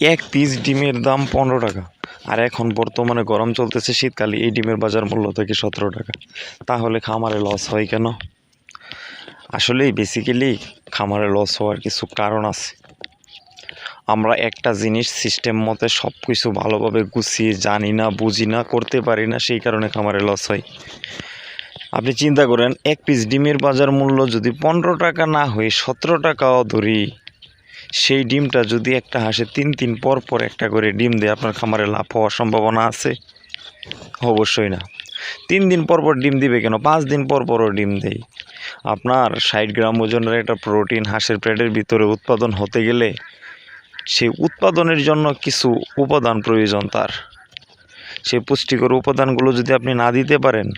এক পিস ডিমের দাম পনেরো টাকা। আর এখন বর্তমানে গরম চলতেছে শীতকালে, এই ডিমের বাজার মূল্য থেকে সতেরো টাকা। তাহলে খামারে লস হয় কেন? আসলেই বেসিক্যালি খামারে লস হওয়ার কিছু কারণ আছে। আমরা একটা জিনিস সিস্টেম মতে সব কিছু ভালোভাবে গুছিয়ে জানি না, বুঝি না, করতে পারি না, সেই কারণে খামারে লস হয়। আপনি চিন্তা করেন, এক পিস ডিমের বাজার মূল্য যদি পনেরো টাকা না হয়ে সতেরো টাকাও ধরি সেই ডিমটা যদি একটা হাঁসে তিন তিন পর পর একটা করে ডিম দেয়, আপনার খামারে লাভ হওয়ার সম্ভাবনা আছে? অবশ্যই না। তিন দিন পর পর ডিম দিবে কেন? পাঁচ দিন পর পরও ডিম দেয়। আপনার ষাট গ্রাম ওজনের একটা প্রোটিন হাঁসের পেটের ভিতরে উৎপাদন হতে গেলে সেই উৎপাদনের জন্য কিছু উপাদান প্রয়োজন তার। সেই পুষ্টিকর উপাদানগুলো যদি আপনি না দিতে পারেন,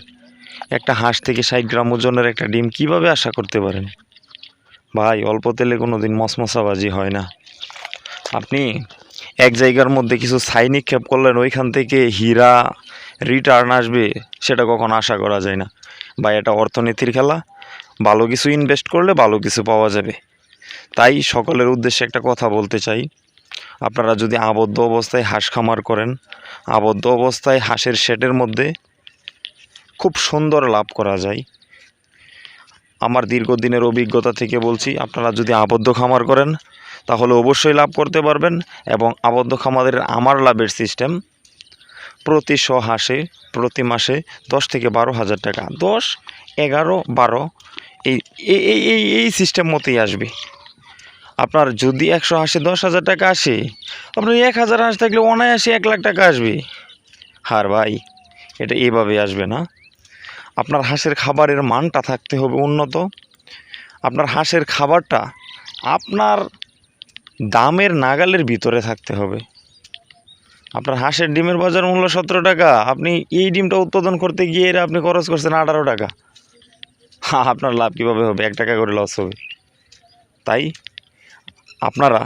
একটা হাঁস থেকে ষাট গ্রাম ওজনের একটা ডিম কীভাবে আশা করতে পারেন? ভাই, অল্প তেলে কোনো দিন মশমশাবাজি হয় না। আপনি এক জায়গার মধ্যে কিছু ছাই নিক্ষেপ করলেন, ওইখান থেকে হীরা, রিটার্ন আসবে, সেটা কখনো আশা করা যায় না। বা এটা অর্থনীতির খেলা। ভালো কিছু ইনভেস্ট করলে ভালো কিছু পাওয়া যাবে। তাই সকলের উদ্দেশ্যে একটা কথা বলতে চাই। আপনারা যদি আবদ্ধ অবস্থায় হাঁস খামার করেন, আবদ্ধ অবস্থায় হাঁসের শেডের মধ্যে খুব সুন্দর লাভ করা যায়। আমার দীর্ঘদিনের অভিজ্ঞতা থেকে বলছি, আপনারা যদি আবদ্ধ খামার করেন, তাহলে অবশ্যই লাভ করতে পারবেন এবং আবদ্ধ খামারের আমার লাভের সিস্টেম প্রতি শ হাসে প্রতি মাসে দশ থেকে বারো হাজার টাকা। দশ, এগারো, বারো, এই, এই- এই এই সিস্টেম মতোই আসবে। আপনার যদি একশো হাসে দশ হাজার টাকা আসে, আপনার এক হাজার হাঁস থাকলে অনায়াসে এক লাখ টাকা আসবে। হার ভাই, এটা এইভাবে আসবে না। আপনার হাঁসের খাবারের মানটা থাকতে হবে উন্নত। আপনার হাঁসের খাবারটা আপনার দামের নাগালের ভিতরে থাকতে হবে। আপনার হাঁসের ডিমের বাজার মূল্য সতেরো টাকা, আপনি এই ডিমটা উৎপাদন করতে গিয়ে আপনি খরচ করছেন আঠারো টাকা। হ্যাঁ আপনার লাভ কীভাবে হবে? এক টাকা করে লস হবে। তাই আপনারা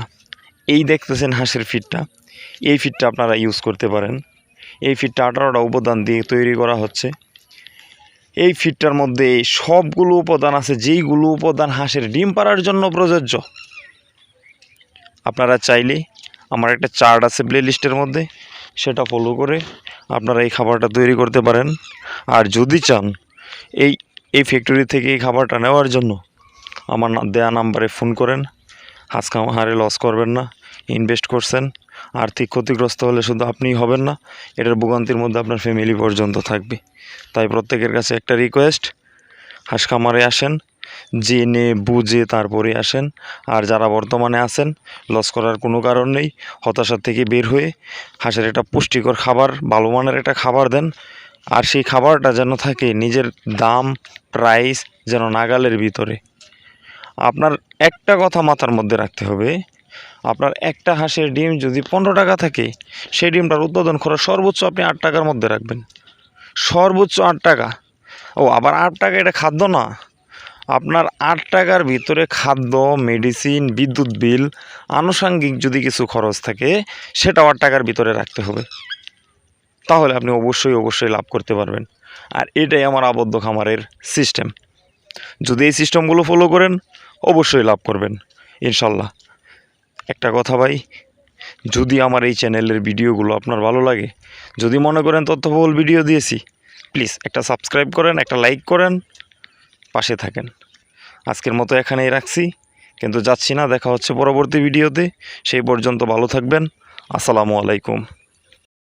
এই দেখতেছেন হাঁসের ফিডটা এই ফিডটা আপনারা ইউজ করতে পারেন। এই ফিডটা আঠারোটা উপাদান দিয়ে তৈরি করা হচ্ছে। এই ফিডটার মধ্যে সবগুলো উপাদান আছে, যেইগুলো উপাদান হাঁসের ডিম পাড়ার জন্য প্রযোজ্য। আপনারা চাইলে আমার একটা চার্ট আছে প্লে লিস্টের মধ্যে, সেটা ফলো করে আপনারা এই খাবারটা তৈরি করতে পারেন। আর যদি চান এই এই ফ্যাক্টরি থেকে এই খাবারটা নেওয়ার জন্য, আমার দেয়া নাম্বারে ফোন করেন। হাঁস হারে লস করবেন না ইনভেস্ট করছেন। আর্থিক ক্ষতিগ্রস্ত হলে শুধু আপনিই হবেন না, এটার ভোগান্তির মধ্যে আপনার ফ্যামিলি পর্যন্ত থাকবে। তাই প্রত্যেকের কাছে একটা রিকোয়েস্ট হাঁস খামারে আসেন, জেনে বুঝে তারপরে আসেন, আর যারা বর্তমানে আছেন লস করার কোনো কারণ নেই, হতাশার থেকে বের হয়ে হাঁসের একটা পুষ্টিকর খাবার, ভালো মানের একটা খাবার দেন, আর সেই খাবারটা যেন থাকে নিজের দাম প্রাইস যেন নাগালের ভিতরে। আপনার একটা কথা মাথার মধ্যে রাখতে হবে আপনার একটা হাঁসের ডিম যদি পনেরো টাকা থাকে, সেই ডিমটার উৎপাদন খরচ সর্বোচ্চ আপনি আট টাকার মধ্যে রাখবেন। সর্বোচ্চ আট টাকা। ও, আবার আট টাকা এটা খাদ্য না। আপনার আট টাকার ভিতরে খাদ্য মেডিসিন বিদ্যুৎ বিল, আনুষাঙ্গিক যদি কিছু খরচ থাকে, সেটাও আট টাকার ভিতরে রাখতে হবে। তাহলে আপনি অবশ্যই অবশ্যই লাভ করতে পারবেন। আর এটাই আমার আবদ্ধ খামারের সিস্টেম যদি এই সিস্টেমগুলো ফলো করেন, অবশ্যই লাভ করবেন। ইনশাল্লাহ। একটা কথা ভাই, যদি আমার এই চ্যানেলের ভিডিওগুলো আপনার ভালো লাগে, যদি মনে করেন তথ্যবহুল ভিডিও দিয়েছি, প্লিজ একটা সাবস্ক্রাইব করেন, একটা লাইক করেন, পাশে থাকেন। আজকের মতো এখানেই রাখছি, কিন্তু যাচ্ছি না, দেখা হচ্ছে পরবর্তী ভিডিওতে, সেই পর্যন্ত ভালো থাকবেন, আসসালামু আলাইকুম।